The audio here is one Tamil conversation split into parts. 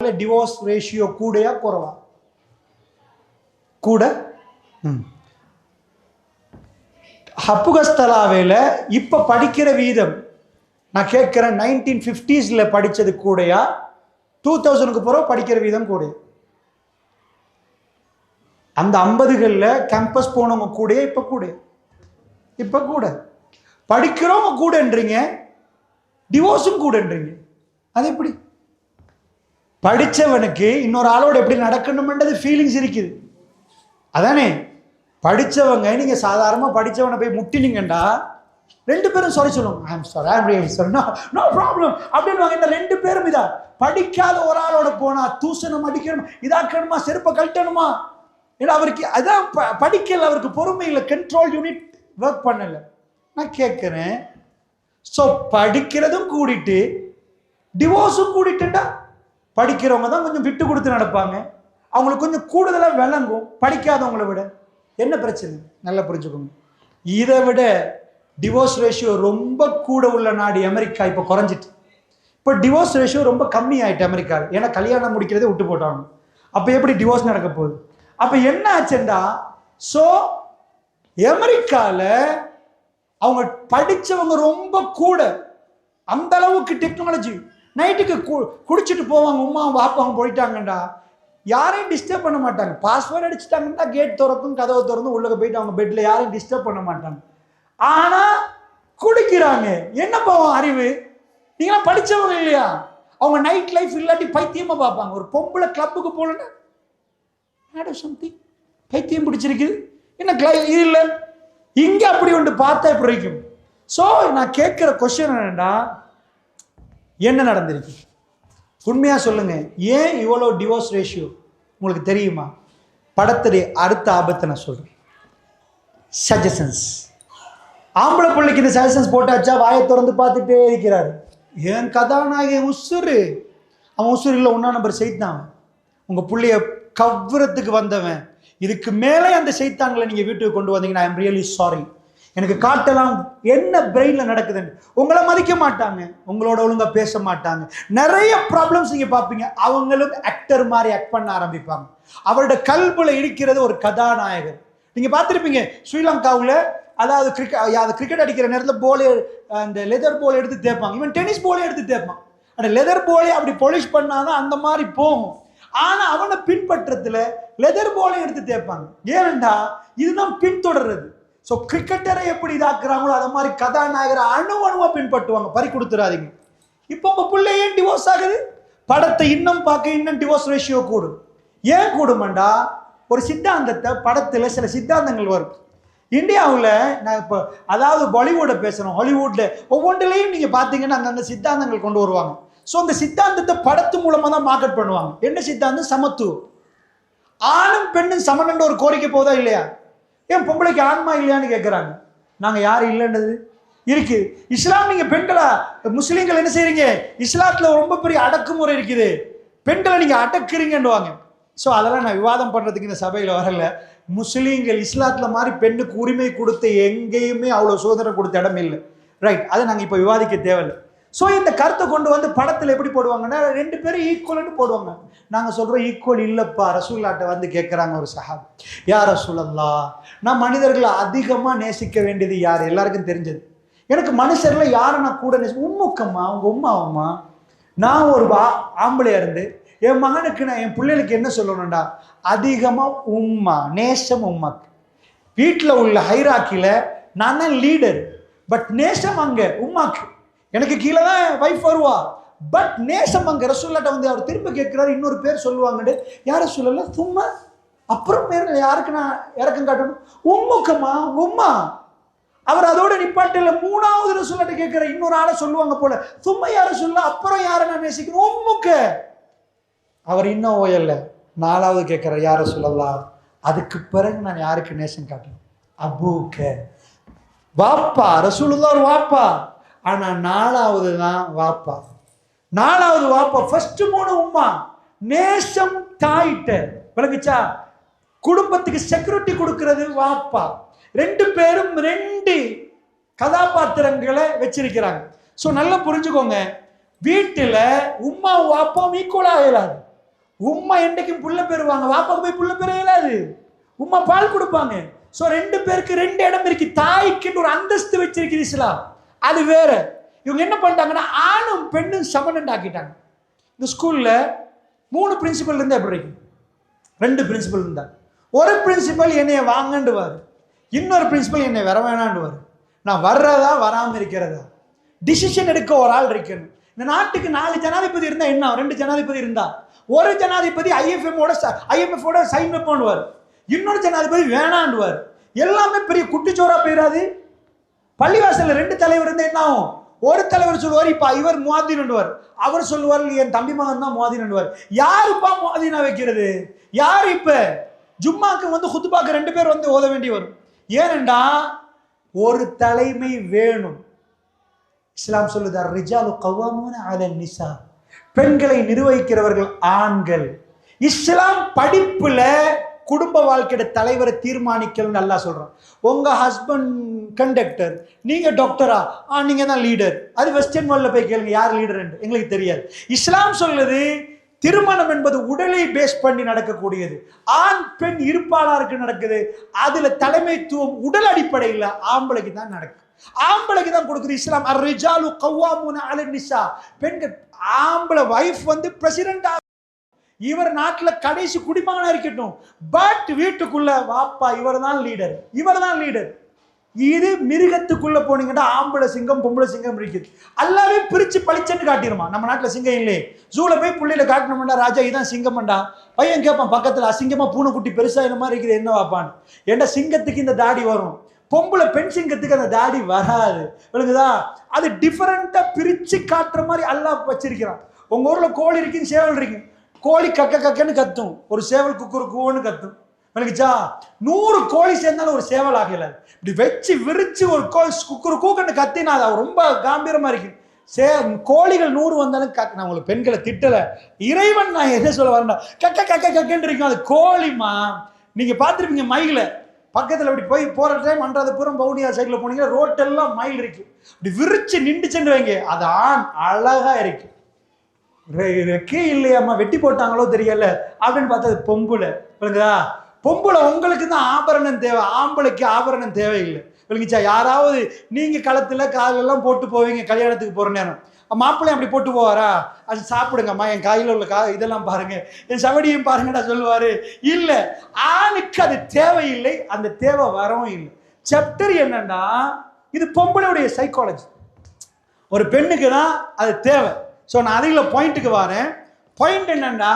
டிவோர்ஸ் ரேஷியோ கூடயா குறவா? கூட. ம். ஹப்புகஸ்தலாவையில் இப்போ படிக்கிற வீதம் நான் கேட்குறேன் நைன்டீன் ஃபிஃப்டிஸில் படித்தது கூடயா? டூ தௌசண்ட்க்கு பிறகு படிக்கிற வீதம் கூட அந்த ஐம்பதுகளில் கேம்பஸ் போனவங்க கூட இப்போ கூட இப்போ கூட. படிக்கிறவங்க கூடன்றீங்க டிவோர்ஸும் கூடன்றீங்க. அது எப்படி? படித்தவனுக்கு இன்னொரு ஆளோட எப்படி நடக்கணுமென்றது ஃபீலிங்ஸ் இருக்குது. அதானே? படித்தவங்க நீங்கள் சாதாரணமாக படித்தவனை போய் முட்டினீங்கண்டா ரெண்டு பேரும் சாரி சொல்லுவாங்க. I'm sorry I'm sorry no problem அப்படின்னு இந்த ரெண்டு பேரும் இதா படிக்காத ஒரு ஆளோட போனா தூசணம் அடிக்கணும்? இதாக்கணுமா? செருப்பை கழட்டணுமா? ஏன்னா அவருக்கு அதான் ப- படிக்கல அவருக்கு பொறுமை இல்லை. கண்ட்ரோல் யூனிட் ஒர்க் பண்ணல. நான் கேட்குறேன். ஸோ படிக்கிறதும் கூடிட்டு டிவோர்ஸும் கூடிட்டுண்டா? படிக்கிறவங்க தான் கொஞ்சம் விட்டு கொடுத்து நடப்பாங்க. அவங்களுக்கு கொஞ்சம் கூடுதலாக விளங்கும். படிக்காதவங்கள விட. என்ன பிரச்சனை? நல்லா புரிஞ்சுக்கோங்க. இதை விட டிவோர்ஸ் ரேஷியோ ரொம்ப கூட உள்ள நாடு அமெரிக்கா இப்போ குறைஞ்சிட்டு. இப்போ டிவோர்ஸ் ரேஷியோ ரொம்ப கம்மி ஆகிட்டு அமெரிக்காவில் ஏன்னா கல்யாணம் முடிக்கிறதே விட்டு போட்டாங்க. அப்போ எப்படி டிவோர்ஸ் நடக்க போகுது? அப்போ என்ன ஆச்சுண்டா ஸோ அமெரிக்காவில் அவங்க படித்தவங்க ரொம்ப கூட. அந்த அளவுக்கு டெக்னாலஜி நைட்டுக்கு கு- குடிச்சிட்டு போவாங்க உமா வாப்பாங்க போயிட்டாங்கடா. யாரையும் டிஸ்டர்ப் பண்ண மாட்டாங்க. பாஸ்வேர்டு அடிச்சிட்டாங்கன்னா கேட் திறக்கும் கதவை திறந்து உள்ளே போயிட்டு அவங்க பெட்டில் யாரையும் டிஸ்டர்ப் பண்ண மாட்டாங்க. ஆனால் குடிக்கிறாங்க. என்ன போவோம் அறிவு? நீங்களாம் படித்தவங்க இல்லையா? அவங்க நைட் லைஃப் இல்லாட்டி பைத்தியமாக பார்ப்பாங்க. ஒரு பொம்பளை கிளப்புக்கு போகலன்னா மேடம் சம்திங் பைத்தியம் பிடிச்சிருக்குது. என்ன கிளை இது இல்லை. இங்கே அப்படி ஒன்று பார்த்தா இப்படி இருக்கும்? ஸோ நான் கேட்குற கொஷின் என்னென்னா என்ன நடந்திருக்கு? உண்மையாக சொல்லுங்கள் ஏன் இவ்வளோ டிவோர்ஸ் ரேஷியோ உங்களுக்கு தெரியுமா? படத்துடைய அடுத்த ஆபத்தை நான் சொல்கிறேன் சஜஷன்ஸ் ஆம்பளை பிள்ளைக்கு இந்த சஜஷன்ஸ் போட்டாச்சா? வாயை திறந்து பார்த்துட்டே இருக்கிறார். என் கதாநாயகன் உசுறு. அவன் உசுறு இல்லை ஒன்றா நம்பர் செய்தான் உங்கள் பிள்ளைய கவ்வுறத்துக்கு வந்தவன். இதுக்கு மேலே அந்த செய்தாங்களை நீங்கள் வீட்டுக்கு கொண்டு வந்தீங்கன்னா ஐ எம் ரியலி சாரி எனக்கு காட்டலாம் என்ன பிரெயினில் நடக்குதுன்னு. உங்களை மதிக்க மாட்டாங்க உங்களோட ஒழுங்காக பேச மாட்டாங்க. நிறைய ப்ராப்ளம்ஸ் நீங்கள் பார்ப்பீங்க. அவங்களும் ஆக்டர் மாதிரி ஆக்ட் பண்ண ஆரம்பிப்பாங்க. அவரோட கல்புல இருக்கிறது ஒரு கதாநாயகர். நீங்கள் பார்த்துருப்பீங்க ஸ்ரீலங்காவில் அதாவது கிரிக்கெட் அது கிரிக்கெட் அடிக்கிற நேரத்தில் போலே அந்த லெதர் போல் எடுத்து தேய்ப்பாங்க. இவன் டென்னிஸ் போலே எடுத்து தேய்ப்பான். அந்த லெதர் போலே அப்படி பொலிஷ் பண்ணாதான் அந்த மாதிரி போகும். ஆனால் அவனை பின்பற்றத்தில் லெதர் போலே எடுத்து தேய்ப்பாங்க. ஏனண்டா இதுதான் பின்தொடர்றது. ஸோ கிரிக்கெட்டரை எப்படி இதாக்குறாங்களோ அதை மாதிரி கதாநாயகரை அணு அணுவாக பின்பற்றுவாங்க. பறி கொடுத்துறாதீங்க. இப்போ உங்கள் பிள்ளை ஏன் டிவோர்ஸ் ஆகுது? படத்தை இன்னும் பார்க்க இன்னும் டிவோர்ஸ் ரேஷியோ கூடும். ஏன் கூடுமெண்டா? ஒரு சித்தாந்தத்தை படத்தில் சில சித்தாந்தங்கள் வரும். இந்தியாவில் நான் இப்போ அதாவது பாலிவுட்டை பேசுகிறோம் ஹாலிவுட்டில் ஒவ்வொன்றிலையும் நீங்கள் பார்த்தீங்கன்னா அந்தந்த சித்தாந்தங்கள் கொண்டு வருவாங்க. ஸோ அந்த சித்தாந்தத்தை படத்து மூலமாக தான் மார்க்கெட் பண்ணுவாங்க. என்ன சித்தாந்தம்? சமத்துவம். ஆணும் பெண்ணும் சமனன்ற ஒரு கோரிக்கை போதா இல்லையா? ஏன் பொம்பளைக்கு ஆன்மா இல்லையான்னு கேட்குறாங்க நாங்கள் யாரும் இல்லைன்றது இருக்கு. இஸ்லாம் நீங்கள் பெண்களா முஸ்லீம்கள் என்ன செய்கிறீங்க இஸ்லாத்தில் ரொம்ப பெரிய அடக்குமுறை இருக்குது. பெண்களை நீங்கள் அடக்குறீங்கன்னுவாங்க. ஸோ அதெல்லாம் நான் விவாதம் பண்ணுறதுக்கு இந்த சபையில் வரல. முஸ்லீம்கள் இஸ்லாத்தில் மாதிரி பெண்ணுக்கு உரிமை கொடுத்த எங்கேயுமே அவ்வளோ சுதந்திரம் கொடுத்த இடம் இல்லை. ரைட் அதை நாங்கள் இப்போ விவாதிக்க தேவையில்லை. ஸோ இந்த கருத்தை கொண்டு வந்து படத்தில் எப்படி போடுவாங்கன்னா ரெண்டு பேரும் ஈக்குவல்னு போடுவாங்க. நாங்கள் சொல்கிறோம் ஈக்குவல் இல்லைப்பா. ரசூல்லாட்ட வந்து கேட்குறாங்க ஒரு சஹாப். யார் ரசூலல்லா நான் மனிதர்களை அதிகமாக நேசிக்க வேண்டியது யார்? எல்லாருக்கும் தெரிஞ்சது. எனக்கு மனுஷர்ல யாரை நான் கூட நேசி உம்முக்கம்மா அவங்க உம்மாவம்மா. நான் ஒரு வா ஆம்பளையாக இருந்து என் மகனுக்கு நான் என் பிள்ளைகளுக்கு என்ன சொல்லணும்டா? அதிகமாக உம்மா நேசம் உம்மாக்கு. வீட்டில் உள்ள ஹைராக்கியில் நான் தான் லீடர் பட் நேசம் அங்கே உம்மாக்கு. எனக்கு கீழே தான் வைஃப் வருவா. பட் நேசம் அங்கே ரசூல்லாட்ட வந்து அவர் திரும்ப கேட்குறாரு இன்னொரு பேர் சொல்லுவாங்கன்னு யாரை சொல்லல? சும்மா அப்புறம் பேர் யாருக்கு நான் இறக்கம் காட்டணும்? உம்முக்கம்மா உம்மா. அவர் அதோட நிப்பாட்டில் மூணாவது ரசூல்லாட்ட கேட்குற இன்னொரு ஆளை சொல்லுவாங்க போல. சும்மா யாரை சொல்ல அப்புறம் யாரை நான் நேசிக்கணும்? உம்முக்க. அவர் இன்னும் ஓயல்ல நாலாவது கேட்குற யாரை சொல்லலாம் அதுக்கு பிறகு நான் யாருக்கு நேசம் காட்டணும்? அபூக்க வாப்பா ரசூலுல்லா ஒரு வாப்பா. ஆனால் நாலாவது தான் வாப்பா. நாலாவது வாப்பா ஃபர்ஸ்ட் மூணு உம்மா. நேசம் தாயிட்ட. விளங்குச்சா? குடும்பத்துக்கு செக்யூரிட்டி கொடுக்கறது வாப்பா. ரெண்டு பேரும் ரெண்டு கதாபாத்திரங்களை வச்சிருக்கிறாங்க. ஸோ நல்லா புரிஞ்சுக்கோங்க. வீட்டில் உமா வாப்பாவும் ஈக்குவலாக இயலாது. உம்மா என்னைக்கும் புள்ள பெறுவாங்க வாப்பாவுக்கு போய் புள்ள பெற இயலாது. உம்மா பால் கொடுப்பாங்க. ஸோ ரெண்டு பேருக்கு ரெண்டு இடம் இருக்கு. தாய்க்குன்னு ஒரு அந்தஸ்து வச்சிருக்குது இஸ்லாம். அது வேற. இவங்க என்ன பண்ணிட்டாங்கன்னா ஆணும் பெண்ணும் சமனண்ட் ஆக்கிட்டாங்க. இந்த ஸ்கூலில் மூணு பிரின்சிபல் இருந்தால் எப்படி இருக்கும்? ரெண்டு பிரின்சிபல் இருந்தால் ஒரு பிரின்சிபல் என்னைய வாங்கண்டுவார். இன்னொரு பிரின்சிபல் என்னை வர வேணாண்டுவார். நான் வர்றதா வராமல் இருக்கிறதா? டிசிஷன் எடுக்க ஒரு ஆள் இருக்கணும். இந்த நாட்டுக்கு நாலு ஜனாதிபதி இருந்தால் என்ன ரெண்டு ஜனாதிபதி இருந்தால் ஒரு ஜனாதிபதி ஐஎஃப்எம்மோட ஓட சைன் பண்ணுவார் இன்னொரு ஜனாதிபதி வேணாண்டுவார். எல்லாமே பெரிய குட்டிச்சோராக போயிடாது பள்ளிவாசலில் ரெண்டு தலைவர் இருந்து என்ன ஆகும்? ஒரு தலைவர் சொல்லுவார் இப்ப இவர் முவாதின்டுவார் அவர் சொல்லுவார் என் தம்பி மகன் தான் முவாதின்டுவார் யாருப்பா முவாதினா வைக்கிறது? யார் இப்ப? ஜும்மாக்கு வந்து குத்துபாக்கு ரெண்டு பேர் வந்து ஓத வேண்டி வரும். ஏனென்றா ஒரு தலைமை வேணும். இஸ்லாம் சொல்லுது ரிஜாலு கவாமூன அல நிசா. பெண்களை நிர்வகிக்கிறவர்கள் ஆண்கள். இஸ்லாம் படிப்புல குடும்ப வாழ்க்கையோட தலைவரை தீர்மானிக்கணும்னு நல்லா சொல்றோம். உங்க ஹஸ்பண்ட் கண்டக்டர் நீங்க டாக்டரா ஆ? நீங்க தான் லீடர் அது வெஸ்டர்ன் வேர்ல்டில் போய் கேளுங்க யார் லீடர் எங்களுக்கு தெரியாது. இஸ்லாம் சொல்லுது திருமணம் என்பது உடலை பேஸ் பண்ணி நடக்கக்கூடியது. ஆண் பெண் இருப்பாளருக்கு நடக்குது. அதில் தலைமைத்துவம் உடல் அடிப்படையில் ஆம்பளைக்கு தான் நடக்கும் ஆம்பளைக்கு தான் கொடுக்குது இஸ்லாம். அர் ரிஜாலு கவ்வாமுன அல நிசா பெண்கள் ஆம்பளை வைஃப் வந்து பிரசிடென்ட் இவர் நாட்டில் கடைசி குடிமகனாக இருக்கட்டும். பட் வீட்டுக்குள்ள வாப்பா இவர் தான் லீடர் இவர் தான் லீடர் இது மிருகத்துக்குள்ள போனீங்கன்னா ஆம்பளை சிங்கம் பொம்பளை சிங்கம் இருக்குது. எல்லாமே பிரிச்சு பளிச்சன்னு காட்டிடுமா? நம்ம நாட்டில் சிங்கம் இல்லையே. ஜூல போய் புள்ளையில காட்டணும்டா ராஜா இதான் சிங்கம்டா பையன் கேட்பான் பக்கத்தில் அசிங்கமா பூனைக்குட்டி பெருசா என்ன மாதிரி இருக்குது? என்ன வாப்பான்னு? ஏன்டா சிங்கத்துக்கு இந்த தாடி வரும். பொம்பளை பெண் சிங்கத்துக்கு அந்த தாடி வராது. விளங்குதா? அது டிஃபரெண்டா பிரித்து காட்டுற மாதிரி அல்லாஹ் வச்சிருக்கிறான். உங்கள் ஊரில் கோழி இருக்குன்னு சேவல் இருக்கு. கோழி கக்க கக்கன்னு கத்தும். ஒரு சேவல் குக்குரு கூன்னு கத்தும். விளங்குச்சா நூறு கோழி சேர்ந்தாலும் ஒரு சேவல் ஆகல. இப்படி வச்சு விரிச்சு ஒரு கோழி குக்குரு கூக்கன்னு கத்தினா அது ரொம்ப காம்பீரமா இருக்கு. சே கோழிகள் நூறு வந்தாலும் கக் நான் உங்களுக்கு பெண்களை திட்டல. இறைவன் நான் என்ன சொல்ல வரேன்டா கக்க கக்க கக்கன்னு இருக்கும். அது கோழிமா நீங்க பார்த்துருப்பீங்க மயில. பக்கத்தில் இப்படி போய் போற டைம் அன்றாத புறம் பவுனியா சைக்கிள் போனீங்கன்னா ரோட்டெல்லாம் மயில் இருக்கு. இப்படி விரிச்சு சென்று வைங்க. அது ஆண் அழகா இருக்கு. ரெக்கே இல்லையாம்மா வெட்டி போட்டாங்களோ தெரியல. அப்படின்னு பார்த்தா அது பொம்புல. விளங்குதா? பொம்பளை உங்களுக்கு தான் ஆபரணம் தேவை. ஆம்பளைக்கு ஆபரணம் தேவையில்லை. விளங்குச்சா? யாராவது நீங்கள் களத்தில் காலெல்லாம் போட்டு போவீங்க கல்யாணத்துக்கு போகிற நேரம். மாப்பிள்ளையும் அப்படி போட்டு போவாரா? அது சாப்பிடுங்கம்மா என் கையில் உள்ள கா இதெல்லாம் பாருங்கள் என் சவடியும் பாருங்கடா சொல்லுவார். இல்லை ஆணுக்கு அது தேவையில்லை அந்த தேவை வரவும் இல்லை. சாப்டர் என்னன்னா இது பொம்பளையுடைய சைக்காலஜி ஒரு பெண்ணுக்கு தான் அது தேவை. ஸோ நான் அதில் பாயிண்ட்டுக்கு வரேன். பாயிண்ட் என்னன்னா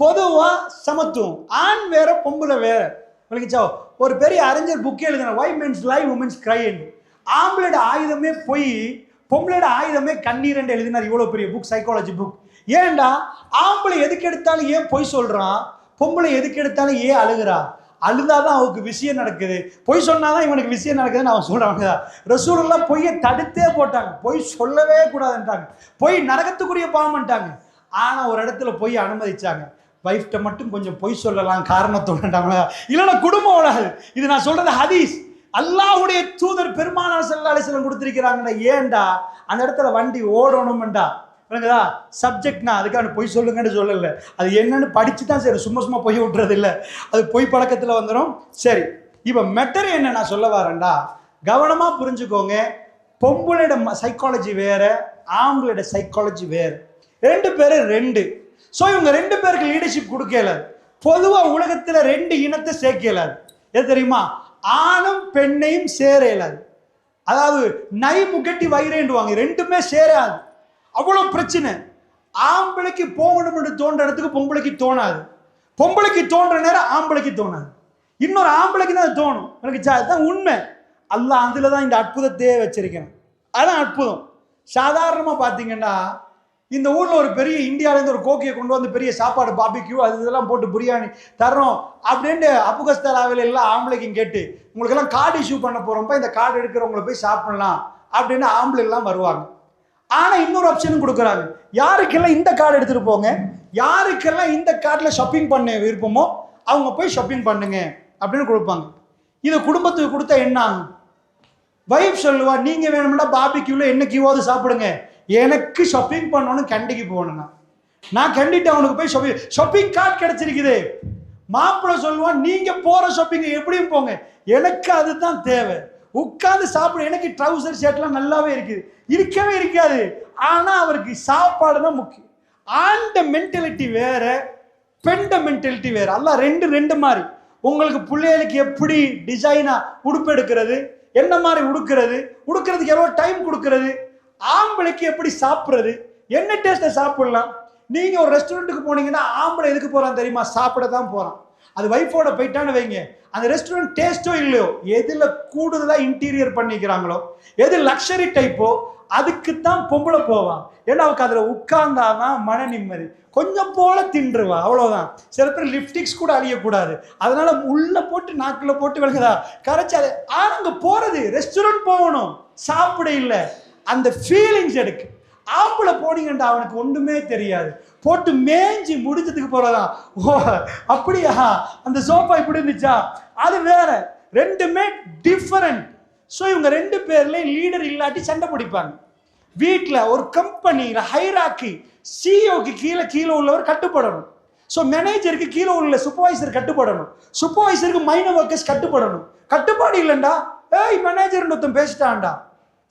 பொதுவாக சமத்துவம். ஆண் வேற பொம்பளை வேற. விளக்கிச்சா ஒரு பெரிய அறிஞர் புக்கே எழுதுன வை மென்ஸ் லைவ் உமன்ஸ் கிரைன்னு ஆம்பளோட ஆயுதமே பொய் பொம்பளோட ஆயுதமே கண்ணீர் எழுதினார். இவ்வளோ பெரிய புக் சைக்காலஜி புக் ஏன்டா ஆம்பளை எதுக்கு எடுத்தாலும் ஏன் பொய் சொல்கிறான் பொம்பளை எதுக்கு எடுத்தாலும் ஏன் அழுகுறா? அழுதாதான் அவனுக்கு விஷயம் நடக்குது. பொய் சொன்னாதான் இவனுக்கு விஷயம் நடக்குதுன்னு அவன் சொல்றாங்க ரசூலெல்லாம் பொய்யை தடுத்தே போட்டாங்க. பொய் சொல்லவே கூடாதுன்ட்டாங்க பொய் நரகத்துக்குரிய பாவம்ட்டாங்க ஆனால் ஒரு இடத்துல பொய் அனுமதிச்சாங்க. வைஃப்ட்ட மட்டும் கொஞ்சம் பொய் சொல்லலாம் காரணத்தோடட்டாங்க இல்லைன்னா குடும்பம் ஓடாது இது நான் சொல்றது ஹதீஸ். அல்லாஹுடைய தூதர் பெருமானார் ஸல்லல்லாஹு அலைஹி ஏன்டா? அந்த இடத்துல வண்டி ஓடணும்டா விளங்குதா? சப்ஜெக்ட்னா அதுக்கான பொய் சொல்லுங்கன்னு சொல்லலை. அது என்னன்னு படிச்சு தான் சரி சும்மா சும்மா பொய் விட்டுறது இல்லை. அது பொய் பழக்கத்தில் வந்துடும் சரி இப்போ மெட்டர் என்ன நான் சொல்ல வரேன்டா? கவனமாக புரிஞ்சுக்கோங்க. பொம்பளோட சைக்காலஜி வேறு ஆம்பளோட சைக்காலஜி வேறு. ரெண்டு பேரும் ரெண்டு. ஸோ இவங்க ரெண்டு பேருக்கு லீடர்ஷிப் கொடுக்கல. பொதுவாக உலகத்தில் ரெண்டு இனத்தை சேர்க்கலாது எது தெரியுமா? ஆணும் பெண்ணையும் சேர இயலாது அதாவது நை முகட்டி வைரேண்டுவாங்க ரெண்டுமே சேராது. அவ்வளோ பிரச்சனை. ஆம்பளைக்கு போகணும்னு தோன்ற இடத்துக்கு பொம்பளைக்கு தோணாது. பொம்பளைக்கு தோன்ற நேரம் ஆம்பளைக்கு தோணாது. இன்னொரு ஆம்பளைக்கு தான் தோணும். எனக்கு சா- அதுதான் உண்மை. அல்ல அதில் தான் இந்த அற்புதத்தையே வச்சிருக்கேன் அதான் அற்புதம். சாதாரணமாக பார்த்தீங்கன்னா இந்த ஊரில் ஒரு பெரிய இந்தியாவிலேருந்து ஒரு கோக்கியை கொண்டு வந்து பெரிய சாப்பாடு பாபிக்யூ அது இதெல்லாம் போட்டு பிரியாணி தர்றோம் அப்படின்ட்டு அப்புகஸ்தலாவில் எல்லாம் ஆம்பளைக்கும் கேட்டு உங்களுக்கெல்லாம் கார்டு இஷ்யூ பண்ண போகிறோம்ப்பா இந்த கார்டு எடுக்கிறவங்கள போய் சாப்பிடலாம். அப்படின்னு ஆம்பளைலாம் வருவாங்க. ஆனால் இன்னொரு ஆப்ஷனும் கொடுக்குறாங்க. யாருக்கெல்லாம் இந்த கார்டு எடுத்துகிட்டு போங்க? யாருக்கெல்லாம் இந்த கார்டில் ஷாப்பிங் பண்ண விருப்பமோ அவங்க போய் ஷாப்பிங் பண்ணுங்க அப்படின்னு கொடுப்பாங்க. இதை குடும்பத்துக்கு கொடுத்தா என்ன வைஃப் சொல்லுவா நீங்கள் வேணும்னா பாபிக்யூல என்ன கியூவாவது சாப்பிடுங்க. எனக்கு ஷாப்பிங் பண்ணணும் கண்டிக்கு போகணும்னா. நான் கண்டிட்டு அவனுக்கு போய் ஷாப்பிங் ஷாப்பிங் கார்டு கிடச்சிருக்குது. மாப்பிள்ளை சொல்லுவான் நீங்கள் போகிற ஷாப்பிங் எப்படியும் போங்க. எனக்கு அதுதான் தேவை. உட்காந்து சாப்பிட. எனக்கு ட்ரௌசர் ஷர்ட்லாம் நல்லாவே இருக்குது. இருக்கவே இருக்காது. ஆனால் அவருக்கு சாப்பாடு தான் முக்கியம். ஆண்ட மென்டாலிட்டி வேற பெண்ட மென்டாலிட்டி வேற. எல்லாம் ரெண்டு ரெண்டு மாதிரி. உங்களுக்கு பிள்ளைகளுக்கு எப்படி டிசைனாக உடுப்பு எடுக்கிறது? என்ன மாதிரி உடுக்கிறது? உடுக்கிறதுக்கு எவ்வளோ டைம் கொடுக்கறது? ஆம்பளைக்கு எப்படி சாப்பிட்றது? என்ன டேஸ்ட்டை சாப்பிடலாம்? நீங்கள் ஒரு ரெஸ்டாரண்ட்டுக்கு போனீங்கன்னா ஆம்பளை எதுக்கு போகிறான் தெரியுமா? சாப்பிட தான் போகிறான் அது ஒய்ஃபோட போயிட்டான்னு வைங்க. அந்த ரெஸ்டாரண்ட் டேஸ்ட்டோ இல்லையோ எதில் கூடுதலாக இன்டீரியர் பண்ணிக்கிறாங்களோ எது லக்ஷரி டைப்போ அதுக்கு தான் பொம்பளை போவான் ஏன்னா அவருக்கு அதுல உட்கார்ந்தாதான் மன நிம்மதி. கொஞ்சம் போல தின்றுவா அவ்வளோதான் சில பேர் லிப்டிக்ஸ் கூட அழியக்கூடாது. அதனால உள்ளே போட்டு நாக்கில் போட்டு விளக்குதா கரைச்சாது ஆனால் அங்கே போகிறது ரெஸ்டாரண்ட் போகணும். சாப்பிட இல்லை. அந்த ஃபீலிங்ஸ் எடுக்கு. ஆம்பளை போனீங்கண்டா அவனுக்கு ஒன்றுமே தெரியாது. போட்டு மேஞ்சி முடிச்சதுக்கு போறதா ஓ அப்படியா? அந்த சோஃபா இப்படி இருந்துச்சா? அது வேற ரெண்டுமே டிஃபரண்ட் ஸோ இவங்க ரெண்டு பேர்லேயும் லீடர் இல்லாட்டி சண்டை பிடிப்பாங்க. வீட்டில் ஒரு கம்பெனியில் ஹைராக்கி சிஇஓக்கு கீழே கீழே உள்ளவர் கட்டுப்படணும். ஸோ மேனேஜருக்கு கீழே உள்ள சூப்பர்வைசர் கட்டுப்படணும். சூப்பர்வைசருக்கு மைனர் ஒர்க்கர்ஸ் கட்டுப்படணும். கட்டுப்பாடு இல்லைண்டா? ஏய் மேனேஜர் ஒருத்தன் பேசிட்டான்டா.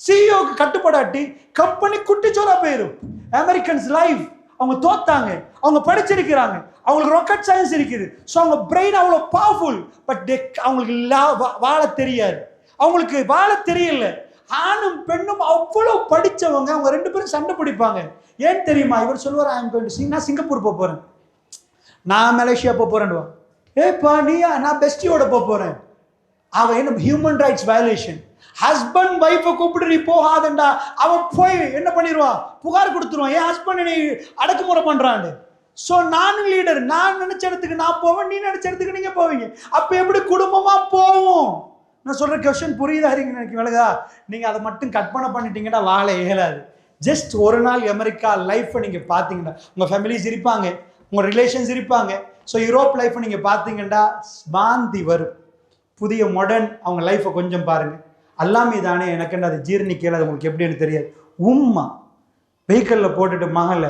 சிஇஓக்கு கட்டுப்படாட்டி கம்பெனி குட்டிச்சோரா போயிடும் அமெரிக்கன்ஸ் லைஃப் அவங்க தோத்தாங்க. அவங்க படிச்சிருக்கிறாங்க. அவங்களுக்கு ராக்கெட் சயின்ஸ் இருக்குது. ஸோ அவங்க பிரெயின் அவ்வளோ பவர்ஃபுல் பட் அவங்களுக்கு லா- வா- வாழ தெரியாது. அவங்களுக்கு வாழ தெரியல. ஆணும் பெண்ணும் அவ்வளோ படித்தவங்க அவங்க ரெண்டு பேரும் சண்டை பிடிப்பாங்க. ஏன் தெரியுமா? இவர் சொல்லுவார் ஐம் கோயிங் டு நான் சிங்கப்பூர் போக போகிறேன் நான் மலேசியா போக போறேன்டுவா ஏப்பா நீயா? நான் பெஸ்டியோட போக போகிறேன் அவன் என்ன ஹியூமன் ரைட்ஸ் வயலேஷன் ஹஸ்பண்ட் ஒய்ஃபை கூப்பிட்டு நீ போகாதண்டா அவன் போய் என்ன பண்ணிடுவான் புகார் கொடுத்துருவான் என் ஹஸ்பண்ட் நீ அடக்குமுறை பண்ணுறான்னு ஸோ நானும் லீடர் நான் நினைச்ச இடத்துக்கு நான் போவேன். நீ நினைச்ச இடத்துக்கு நீங்கள் போவீங்க. அப்போ எப்படி குடும்பமாக போவோம்? நான் சொல்கிற கொஷின் புரியுதா? இருங்க எனக்கு விலகா நீங்கள் அதை மட்டும் கற்பனை பண்ணிட்டீங்கன்னா வாழ இயலாது. ஜஸ்ட் ஒரு நாள் அமெரிக்கா லைஃப்பை நீங்கள் பார்த்தீங்கன்னா உங்கள் ஃபேமிலிஸ் இருப்பாங்க. உங்கள் ரிலேஷன்ஸ் இருப்பாங்க. ஸோ யூரோப் லைஃப்பை நீங்கள் பார்த்தீங்கன்னா பாந்தி வரும். புதிய மாடர்ன் அவங்க லைஃப்பை கொஞ்சம் பாருங்கள் அல்லாமி தானே எனக்கு என்ன அது ஜீர்ணிக்கல அது உங்களுக்கு எப்படின்னு தெரியாது. உம்மா. வெஹிக்கிளில் போட்டுட்டு மகள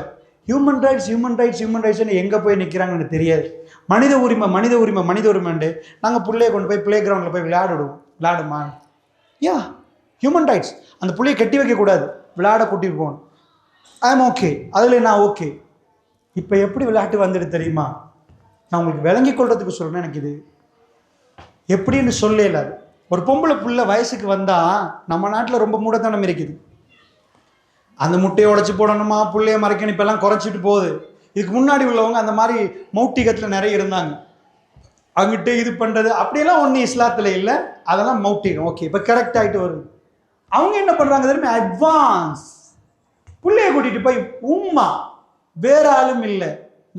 human rights human rights human ரைட்ஸ்னு எங்கே போய் நிற்கிறாங்கன்னு தெரியாது. மனித உரிமை மனித உரிமை மனித உரிமைண்டு நாங்கள் பிள்ளைய கொண்டு போய் பிளே கிரவுண்டில் போய் விளையாடுவோம். விளையாடுமா? யா ஹியூமன் ரைட்ஸ் அந்த புள்ளையை கட்டி வைக்கக்கூடாது விளையாட கூட்டிட்டு போகணும். ஐ எம் ஓகே அதில் நான் ஓகே இப்போ எப்படி விளையாட்டு வந்துட்டு தெரியுமா? நான் உங்களுக்கு விளங்கி கொள்றதுக்கு சொல்கிறேன் எனக்கு இது. எப்படின்னு சொல்லல அது. ஒரு பொம்பளை புள்ள வயசுக்கு வந்தால் நம்ம நாட்டில் ரொம்ப மூடத்தனம் இருக்குது. அந்த முட்டையை உடச்சி போடணுமா? புள்ளைய மறைக்கணுப்பெல்லாம் குறைச்சிட்டு போகுது. இதுக்கு முன்னாடி உள்ளவங்க அந்த மாதிரி மௌட்டிகத்தில் நிறைய இருந்தாங்க. அங்கிட்டு இது பண்ணுறது அப்படியெல்லாம் ஒன்றும் இஸ்லாத்தில் இல்லை. அதெல்லாம் மௌட்டிகம். ஓகே இப்போ கரெக்ட் ஆகிட்டு வருது. அவங்க என்ன பண்ணுறாங்க தெரியுமா? அட்வான்ஸ் பிள்ளைய கூட்டிகிட்டு போய் உம்மா வேற ஆளும் இல்லை.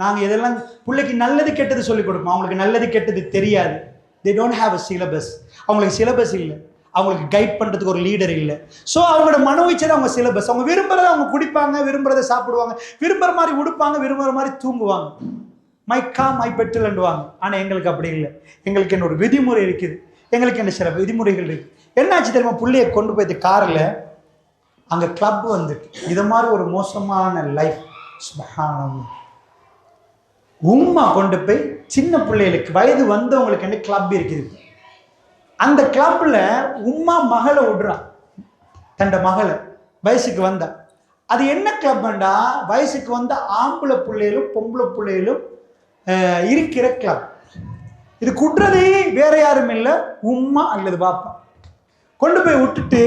நாங்கள் இதெல்லாம் பிள்ளைக்கு நல்லது கெட்டது சொல்லிக் கொடுப்போம். அவங்களுக்கு நல்லது கெட்டது தெரியாது. They don't have a syllabus அவங்களுக்கு சிலபஸ் இல்லை. அவங்களுக்கு கைட் பண்ணுறதுக்கு ஒரு லீடர் இல்லை. ஸோ அவங்களோட மன இச்சை அவங்க சிலபஸ் அவங்க விரும்புகிறத அவங்க குடிப்பாங்க விரும்புகிறத சாப்பிடுவாங்க. விரும்புகிற மாதிரி உடுப்பாங்க விரும்புகிற மாதிரி தூங்குவாங்க. மை கா மை பெட்டில்ண்டுவாங்க ஆனால் எங்களுக்கு அப்படி இல்லை. எங்களுக்கு என்ன ஒரு விதிமுறை இருக்குது. எங்களுக்கு என்ன சில விதிமுறைகள் இருக்குது என்னாச்சு தெரியுமா? பிள்ளைய கொண்டு போய் காரில் அங்கே கிளப் வந்துட்டு. இது மாதிரி ஒரு மோசமான லைஃப் சுபஹானம் உம்மா கொண்டு போய் சின்ன பிள்ளைகளுக்கு வயது வந்தவங்களுக்கு கிளப் இருக்குது? அந்த கிளப்ல உம்மா மகளை விடுறான் தண்ட மகளை. வயசுக்கு வந்த. அது என்ன கிளப்ண்டா வயசுக்கு வந்த ஆம்பளை பிள்ளைகளும் பொம்பளை பிள்ளைகளும் இருக்கிற கிளப் இது குட்டுறது வேற யாரும் இல்லை உம்மா அல்லது பாப்பா. கொண்டு போய் விட்டுட்டு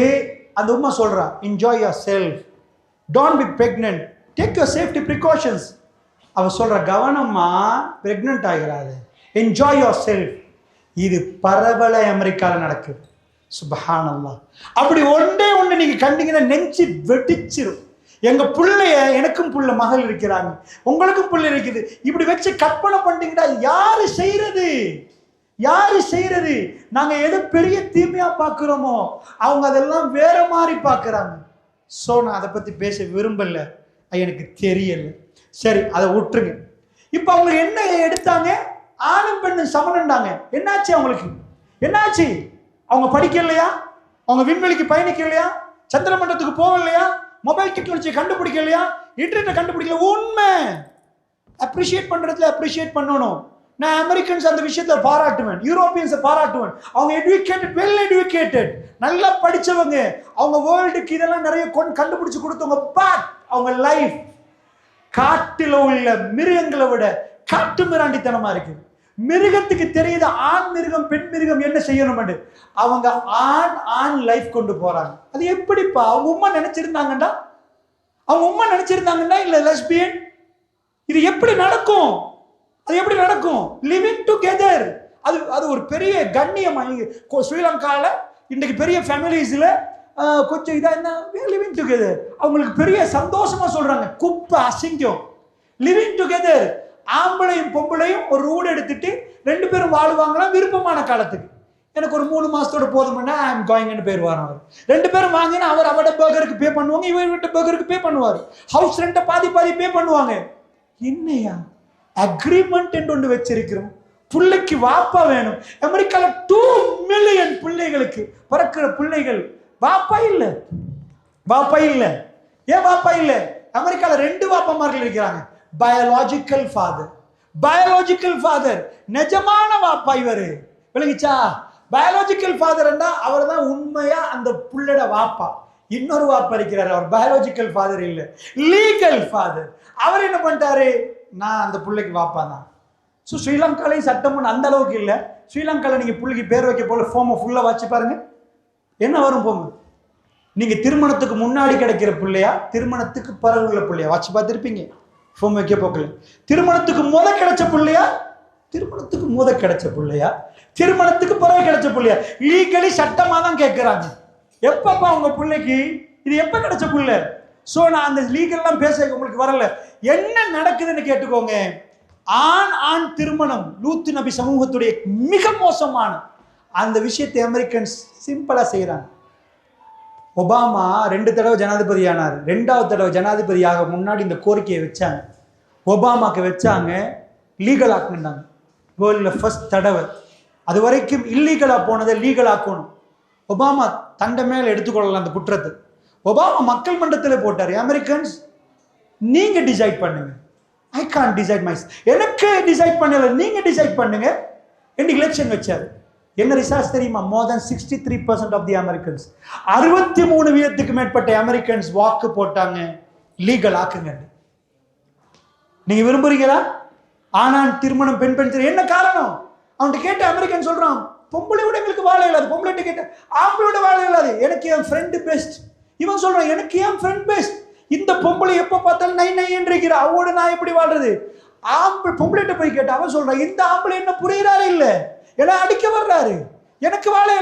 அந்த உம்மா சொல்றா enjoy yourself don't be pregnant take your safety precautions அவ சொல்ற கவனமா ப்ரெக்னென்ட் ஆகிறாது என்ஜாய் யோர் செல்ஃப் இது பரவல அமெரிக்காவில் நடக்குது சுபஹானல்லா அப்படி ஒன்றே ஒன்று நீங்கள் கண்டிங்கன்னா நெஞ்சு வெடிச்சிடும் எங்கள் பிள்ளைய எனக்கும் புள்ள மகள் இருக்கிறாங்க. உங்களுக்கும் புள்ள இருக்குது. இப்படி வச்சு கற்பனை பண்ணிட்டீங்கன்னா யாரு செய்கிறது யாரு செய்கிறது நாங்கள் எது பெரிய தீமையாக பார்க்குறோமோ அவங்க அதெல்லாம் வேற மாதிரி பார்க்குறாங்க. ஸோ நான் அதை பற்றி பேச விரும்பல. எனக்கு தெரியலை. சரி அதை விட்டுருங்க. இப்போ அவங்க என்ன எடுத்தாங்க? ஆணும் பெண்ணும் சமனண்டாங்க என்னாச்சு அவங்களுக்கு? என்னாச்சு? அவங்க படிக்கலையா? அவங்க விண்வெளிக்கு பயணிக்கலையா? சந்திரமண்டலத்துக்கு போகலையா? மொபைல் டெக்னாலஜியை கண்டுபிடிக்கலையா? இன்டர்நெட்டை கண்டுபிடிக்கல. உண்மை. அப்ரிஷியேட் பண்ணுறதுல அப்ரிஷியேட் பண்ணணும். நான் அமெரிக்கன்ஸ் அந்த விஷயத்தை பாராட்டுவேன். யூரோப்பியன்ஸை பாராட்டுவேன். அவங்க எஜுகேட்டட் வெல் எஜுகேட்டட் நல்லா படித்தவங்க அவங்க வேர்ல்டுக்கு இதெல்லாம் நிறைய கொண்டு கண்டுபிடிச்சி கொடுத்தவங்க. பட் அவங்க லைஃப் காட்டில் உள்ள மிருகங்களை விட காட்டு மிராண்டித்தனமாக இருக்குது மிருகத்துக்கு தெரியுது ஆண் மிருகம் பெண் மிருகம் என்ன செய்யணும் அவங்க ஆண் ஆண் லைஃப் கொண்டு போறாங்க. அது எப்படிப்பா? அவங்க உம்மா நினைச்சிருந்தாங்கடா அவங்க உம்மா நினைச்சிருந்தாங்கன்னா இல்ல லெஸ்பியன் இது எப்படி நடக்கும்? அது எப்படி நடக்கும்? லிவிங் டுகெதர் அது அது ஒரு பெரிய கண்ணியம் ஸ்ரீலங்காவில் இன்றைக்கு பெரிய ஃபேமிலிஸில் கொஞ்சம் இதாக என்ன? லிவிங் டுகெதர் அவங்களுக்கு பெரிய சந்தோஷமாக சொல்கிறாங்க குப்பை அசிங்கம். லிவிங் டுகெதர் ஆம்பளையும் பொம்பளையும் ஒரு ரூட் எடுத்துட்டு ரெண்டு பேரும் வாழுவாங்களாம் விருப்பமான காலத்துக்கு. எனக்கு ஒரு மூணு மாசத்தோட போதும்னா ஐ எம் கோயிங்னு பேர் வரான் அவர். ரெண்டு பேரும் வாங்கினா அவர் அவட பர்கருக்கு பே பண்ணுவாங்க இவர் விட்டு பர்கருக்கு பே பண்ணுவார். ஹவுஸ் ரெண்ட்டை பாதி பாதி பே பண்ணுவாங்க. என்னையா? அக்ரிமெண்ட் என்று ஒன்று வச்சிருக்கிறோம். பிள்ளைக்கு வாப்பா வேணும். அமெரிக்காவில் டூ மில்லியன் பிள்ளைகளுக்கு பிறக்கிற பிள்ளைகள் வாப்பா இல்லை? வாப்பா இல்லை. ஏன் வாப்பா இல்லை? அமெரிக்காவில் ரெண்டு வாப்பாமார்கள் இருக்கிறாங்க. பயாலாஜிக்கல் ஃபாதர் பயாலாஜிக்கல் ஃபாதர் நிஜமான வாப்பா இவர். விளங்கிச்சா? பயாலாஜிக்கல் ஃபாதர்னா அவர் தான் உண்மையாக அந்த புள்ளட வாப்பா. இன்னொரு வாப்பா இருக்கிறார். அவர் பயாலாஜிக்கல் ஃபாதர் இல்லை. லீகல் ஃபாதர் அவர் என்ன பண்ணிட்டாரு? நான் அந்த பிள்ளைக்கு வாப்பா தான். ஸோ ஸ்ரீலங்காலையும் சட்டம் அந்த அளவுக்கு இல்லை. ஸ்ரீலங்காவில் நீங்கள் பிள்ளைக்கு பேர் வைக்க போல ஃபோமை ஃபுல்லாக வச்சு பாருங்க. என்ன வரும் போங்க? நீங்கள் திருமணத்துக்கு முன்னாடி கிடைக்கிற பிள்ளையா திருமணத்துக்கு பிறகு உள்ள பிள்ளையா? வச்சு பார்த்துருப்பீங்க. ஃபோம் வைக்க போக்கல. திருமணத்துக்கு முத கிடைச்ச பிள்ளையா? திருமணத்துக்கு முத கிடைச்ச பிள்ளையா? திருமணத்துக்கு பிறகு கிடைச்ச பிள்ளையா? லீகலி சட்டமாக தான் கேட்குறாங்க எப்பப்பா உங்க பிள்ளைக்கு? இது எப்போ கிடைச்ச பிள்ளை? ஸோ நான் அந்த லீகல்லாம் பேச உங்களுக்கு வரல. என்ன நடக்குதுன்னு கேட்டுக்கோங்க. ஆண் ஆண் திருமணம் லூத்து நபி சமூகத்துடைய மிக மோசமான அந்த விஷயத்தை அமெரிக்கன்ஸ் சிம்பிளாக செய்கிறாங்க ஒபாமா ரெண்டு தடவை ஜனாதிபதி ஆனார் ரெண்டாவது தடவை ஜனாதிபதியாக முன்னாடி இந்த கோரிக்கையை வச்சாங்க. ஒபாமாக்கு வச்சாங்க லீகல் ஆக்குனாங்க. வேர்ல்டில் ஃபர்ஸ்ட் தடவை. அது வரைக்கும் இல்லீகலாக போனதை லீகல் ஆக்கணும். ஒபாமா தண்டை மேலே எடுத்துக்கொள்ளலாம் அந்த குற்றத்தை. ஒபாமா மக்கள் மன்றத்தில் போட்டார். அமெரிக்கன்ஸ் நீங்கள் டிசைட் பண்ணுங்க. ஐ கான் டிசைட் மைஸ் எனக்கு டிசைட் பண்ணலை. நீங்கள் டிசைட் பண்ணுங்க. இன்னைக்கு எலெக்ஷன் வச்சார். என்ன ரிசர்ச் தெரியுமா? More than sixty three percent of the Americans அறுபத்தி மூணு வீதத்துக்கு மேற்பட்ட அமெரிக்கன்ஸ் வாக்கு போட்டாங்க. லீகல் ஆக்குங்க. நீங்க விரும்புறீங்களா? ஆனான் திருமணம் பெண் பெண் என்ன காரணம்? அவன்கிட்ட கேட்ட அமெரிக்கன் சொல்றான். பொம்பளை விட எங்களுக்கு வாழ இல்லாது. பொம்பளை கேட்ட ஆம்பளை வாழ இல்லாது. எனக்கு என் ஃப்ரெண்டு பெஸ்ட் இவன் சொல்றான் எனக்கு என் ஃப்ரெண்ட் பெஸ்ட் இந்த பொம்பளை எப்ப பார்த்தாலும் நை நை இருக்கிற அவோட நான் எப்படி வாழ்றது? ஆம்பளை பொம்பளைட்ட போய் கேட்ட அவன் சொல்றான் இந்த ஆம்பளை என்ன புரியுறாரு இல்லை? ஏன்னா அடிக்க வர்றாரு. எனக்கு வாழ